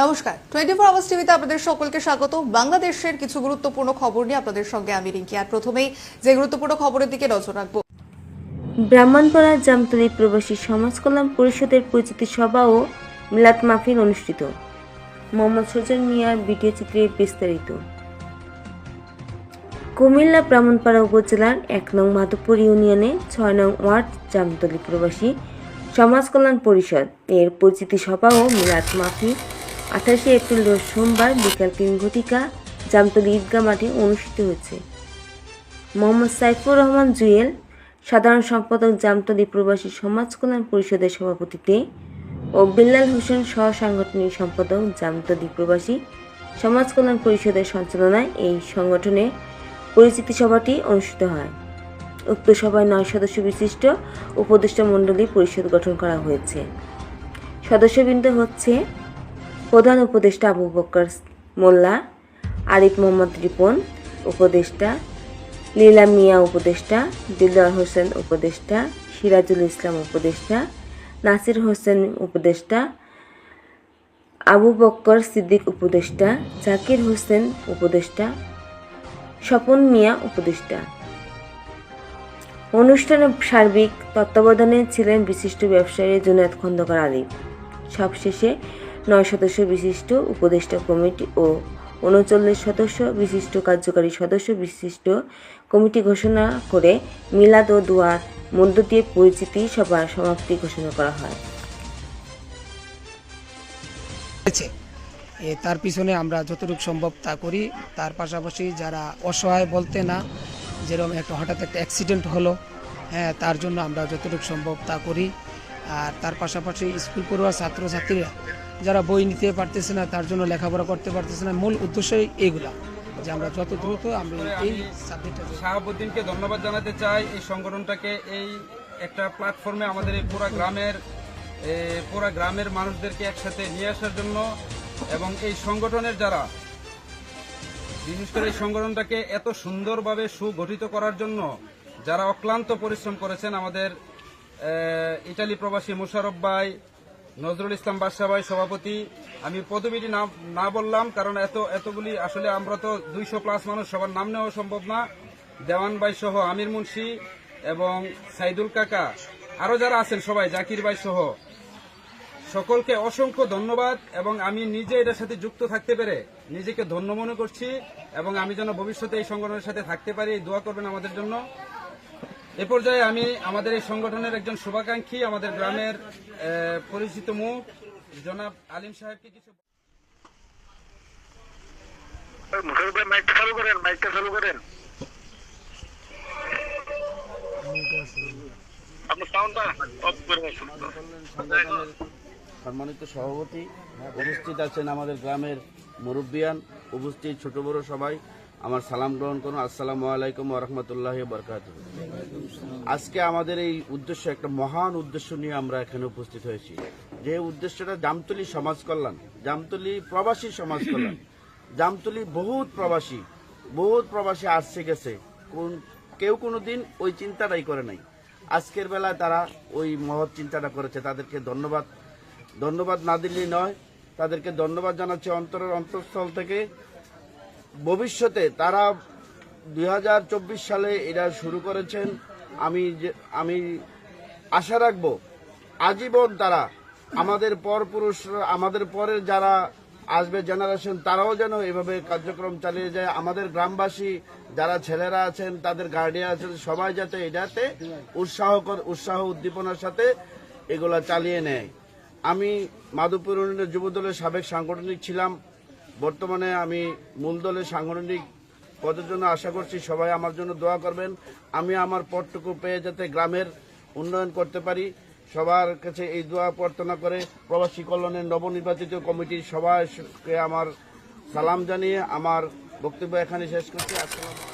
নমস্কার। Twenty four hours টিভিতে আপনাদের সকলকে স্বাগত। বাংলাদেশের কিছু গুরুত্বপূর্ণ খবর নিয়ে আপনাদের সঙ্গে আমি রিঙ্কি। আর প্রথমেই যে গুরুত্বপূর্ণ খবরের দিকে নজর রাখব। ব্রাহ্মণপাড়া জামতলী প্রবাসী সমাজ কল্যাণ পরিষদের পরিচিতি সভা ও মিলাদ মাহফিল অনুষ্ঠিত। মোহাম্মদ সুজন মিয়ার ভিডিও চিত্রে বিস্তারিত। কুমিল্লা ব্রাহ্মণপাড়া উপজেলার এক নং মাধবপুর ইউনিয়নে ছয় নং ওয়ার্ড জামতলী প্রবাসী সমাজ কল্যাণ পরিষদ এর পরিচিতি সভা ও মিলাদ মাহফিল আঠাশে এপ্রিল রোজ সোমবার বিকাল তিন ঘটিকা জামতলী ঈদগাহ মাঠে অনুষ্ঠিত হয়েছে। মোহাম্মদ সাইফুর রহমান জুয়েল, সাধারণ সম্পাদক জামতলী প্রবাসী সমাজ কল্যাণ পরিষদের সভাপতিতে ও বিল্লাল হোসেন সহ সাংগঠনিক সম্পাদক জামতলী প্রবাসী সমাজ কল্যাণ পরিষদের সঞ্চালনায় এই সংগঠনের পরিচিতি সভাটি অনুষ্ঠিত হয়। উক্ত সভায় নয় সদস্য বিশিষ্ট উপদেষ্টা মণ্ডলী পরিষদ গঠন করা হয়েছে। সদস্যবৃন্দ হচ্ছে প্রধান উপদেষ্টা আবু বক্কর মোল্লা, আরিফ মোহাম্মদ রিপন উপদেষ্টা, লীলা মিয়া উপদেষ্টা, দিলদার হোসেন উপদেষ্টা, সিরাজুল ইসলাম উপদেষ্টা, নাসির হোসেন উপদেষ্টা, আবু বক্কর সিদ্দিক উপদেষ্টা, জাকির হোসেন উপদেষ্টা, স্বপন মিয়া উপদেষ্টা। অনুষ্ঠানে সার্বিক তত্ত্বাবধানে ছিলেন বিশিষ্ট ব্যবসায়ী জুনায়দ খন্দকার আলিফ সবশেষে নয় সদস্য বিশিষ্ট উপদেষ্টা কমিটি ও উনচল্লিশ সদস্য বিশিষ্ট কার্যকারী সদস্য বিশিষ্ট কমিটি ঘোষণা করে মিলাদ ও দুয়ার মধ্য দিয়ে পরিচিতি সভার সমাপ্তি ঘোষণা করা হয়। তার পিছনে আমরা যতটুকু সম্ভব তা করি। তার পাশাপাশি যারা অসহায় বলতে না, যেরকম একটা হঠাৎ একটা অ্যাক্সিডেন্ট হলো হ্যাঁ তার জন্য আমরা যতটুকু সম্ভব তা করি। আর তার পাশাপাশি স্কুল পড়ুয়া ছাত্রছাত্রীরা যারা বই নিতে পারতেছে না, তার জন্য লেখাপড়া করতে পারতেছে না, মূল উদ্দেশ্যই এইগুলা যে আমরা যত দ্রুত আমরা এই সাবজেক্টটা শাহাবুদ্দিনকে ধন্যবাদ জানাতে চাই। এই সংগঠনটাকে এই একটা প্ল্যাটফর্মে আমাদের এই পুরা গ্রামের পুরা গ্রামের মানুষদেরকে একসাথে নিয়ে আসার জন্য এবং এই সংগঠনের যারা, বিশেষ করে এই সংগঠনটাকে এত সুন্দরভাবে সুগঠিত করার জন্য যারা অক্লান্ত পরিশ্রম করেছেন, আমাদের ইটালি প্রবাসী মুশারফ ভাই, নজরুল ইসলাম বাদশাহ ভাই সভাপতি। আমি পদবিটি না না বললাম, কারণ এত, এতগুলি, আসলে আমরা তো দুইশো প্লাস মানুষ, সবার নাম নেওয়া সম্ভব না। দেওয়ান ভাই সহ আমির মুন্সি এবং সাইদুল কাকা, আরও যারা আছেন সবাই, জাকির ভাই সহ। সকলকে অসংখ্য ধন্যবাদ, এবং আমি নিজে এটার সাথে যুক্ত থাকতে পেরে নিজেকে ধন্য মনে করছি, এবং আমি যেন ভবিষ্যতে এই সংগঠনের সাথে থাকতে পারি দোয়া করবেন আমাদের জন্য। এ পর্যায়ে আমি আমাদের এই সংগঠনের একজন শুভাকাঙ্ক্ষী আমাদের গ্রামের পরিচিত মুখ জনাব আলিম সাহেবকে কিছু মাইকটা চালু করেন মাইকটা চালু করেন। সম্মানিত সভাপতি উপস্থিত আছেন আমাদের গ্রামের মুরব্বিয়ান উপস্থিত ছোট বড় সবাই। আমার সালাম গ্রহণ করুন। আসসালামু আলাইকুম রহমতুল্লাহ বরকাত আজকে আমাদের এই উদ্দেশ্য, একটা মহান উদ্দেশ্য নিয়ে আমরা এখানে উপস্থিত হয়েছি। যে উদ্দেশ্যটা জামতলি সমাজ কল্যাণ, জামতলি প্রবাসী সমাজ কল্যাণ। জামতলি বহুত প্রবাসী বহুত প্রবাসী আসছে, গেছে। কোন, কেউ কোনো দিন ওই চিন্তাটাই করে নাই। আজকের বেলায় তারা ওই মহৎ চিন্তাটা করেছে। তাদেরকে ধন্যবাদ ধন্যবাদ না দিলেই নয়, তাদেরকে ধন্যবাদ জানাচ্ছে অন্তরের অন্তঃস্থল থেকে। ভবিষ্যতে তারা দুই হাজার চব্বিশ সালে এরা শুরু করেছেন, আমি আমি আশা রাখব আজীবন তারা আমাদের পরপুরুষ আমাদের পরের যারা আসবে জেনারেশন তারাও যেন এভাবে কার্যক্রম চালিয়ে যায়। আমাদের গ্রামবাসী যারা ছেলেরা আছেন, তাদের গার্ডিয়ান আছেন, সবাই যাতে এটাতে উৎসাহ উৎসাহ উদ্দীপনার সাথে এগুলা চালিয়ে নেয়। আমি মাধবপুর যুবদলের সাবেক সাংগঠনিক ছিলাম। বর্তমানে আমি মূল দলের সাংগঠনিক পদের জন্য আশা করছি সবাই আমার জন্য দোয়া করবেন। আমি আমার পদটুকু পেয়ে যাতে গ্রামের উন্নয়ন করতে পারি। সবার কাছে এই দোয়া প্রার্থনা করে প্রবাসী কল্যাণের নবনির্বাচিত কমিটির সবাইকে আমার সালাম জানিয়ে আমার বক্তব্য এখানে শেষ করছি। আসসালাম